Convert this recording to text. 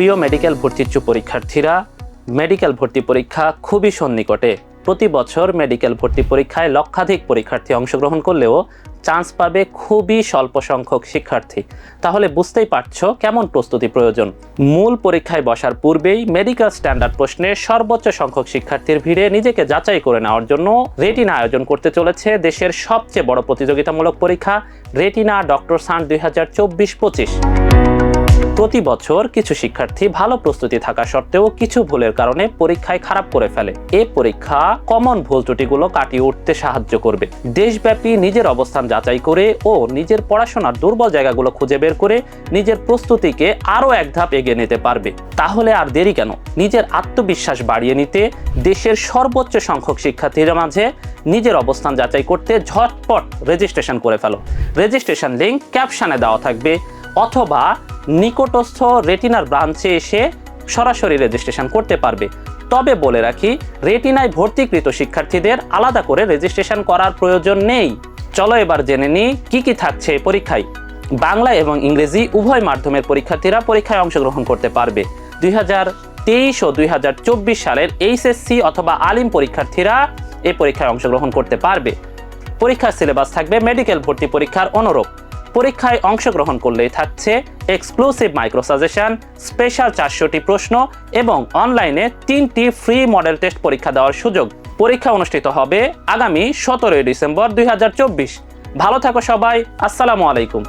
প্রিয় মেডিকেল ভর্তিচ্ছু পরীক্ষার্থীরা মেডিকেল ভর্তি পরীক্ষা খুবই সন্নিকটে। প্রতি বছর মেডিকেল ভর্তি পরীক্ষায় লক্ষাধিক পরীক্ষার্থী অংশগ্রহণ করলেও চান্স পাবে খুবই স্বল্প সংখ্যক শিক্ষার্থী। তাহলে বুঝতেই পারছ কেমন প্রস্তুতি প্রয়োজন। মূল পরীক্ষায় বসার পূর্বেই মেডিকেল স্ট্যান্ডার্ড প্রশ্নে সর্বোচ্চ সংখ্যক শিক্ষার্থীর ভিড়ে নিজেকে যাচাই করে নেওয়ার জন্য রেটিনা আয়োজন করতে চলেছে দেশের সবচেয়ে বড় প্রতিযোগিতামূলক পরীক্ষা রেটিনা ডক্টর সান দুই হাজার চব্বিশ পঁচিশ। প্রতি বছর কিছু শিক্ষার্থী ভালো প্রস্তুতি থাকা সত্ত্বেও কিছু ভুলের কারণে পরীক্ষায় খারাপ করে ফেলে। এ পরীক্ষা কমন ভুল ত্রুটিগুলো কাটিয়ে উঠতে সাহায্য করবে। দেশব্যাপী নিজের অবস্থান যাচাই করে ও নিজের পড়াশোনার দুর্বল জায়গাগুলো খুঁজে বের করে নিজের প্রস্তুতিকে আরও এক ধাপ এগিয়ে নিতে পারবে। তাহলে আর দেরি কেন? নিজের আত্মবিশ্বাস বাড়িয়ে নিতে দেশের সর্বোচ্চ সংখ্যক শিক্ষার্থীর মাঝে নিজের অবস্থান যাচাই করতে ঝটপট রেজিস্ট্রেশন করে ফেলো। রেজিস্ট্রেশন লিঙ্ক ক্যাপশানে দেওয়া থাকবে। অথবা নিকটস্থ রেটিনার ব্রাঞ্চে এসে সরাসরি রেজিস্ট্রেশন করতে পারবে। তবে বলে রাখি, রেটিনায় ভর্তিকৃত শিক্ষার্থীদের আলাদা করে রেজিস্ট্রেশন করার প্রয়োজন নেই। চলো এবার জেনে নিই কি কি থাকছে পরীক্ষায়। বাংলা এবং ইংরেজি উভয় মাধ্যমের পরীক্ষার্থীরা পরীক্ষায় অংশগ্রহণ করতে পারবে। দুই তেইশ ও দুই হাজার চব্বিশ সালের এইচএসসি অথবা আলিম পরীক্ষার্থীরা এই পরীক্ষায় অংশগ্রহণ করতে পারবে। পরীক্ষার সিলেবাস থাকবে মেডিকেল ভর্তি পরীক্ষার অনুরূপ। পরীক্ষায় অংশগ্রহণ করলেই থাকছে এক্সক্লুসিভ মাইক্রো সাজেশন স্পেশাল চারশোটি প্রশ্ন এবং অনলাইনে তিনটি ফ্রি মডেল টেস্ট পরীক্ষা দেওয়ার সুযোগ। পরীক্ষা অনুষ্ঠিত হবে আগামী সতেরোই ডিসেম্বর দুই হাজার চব্বিশ। ভালো থাকো সবাই, আসসালামু আলাইকুম।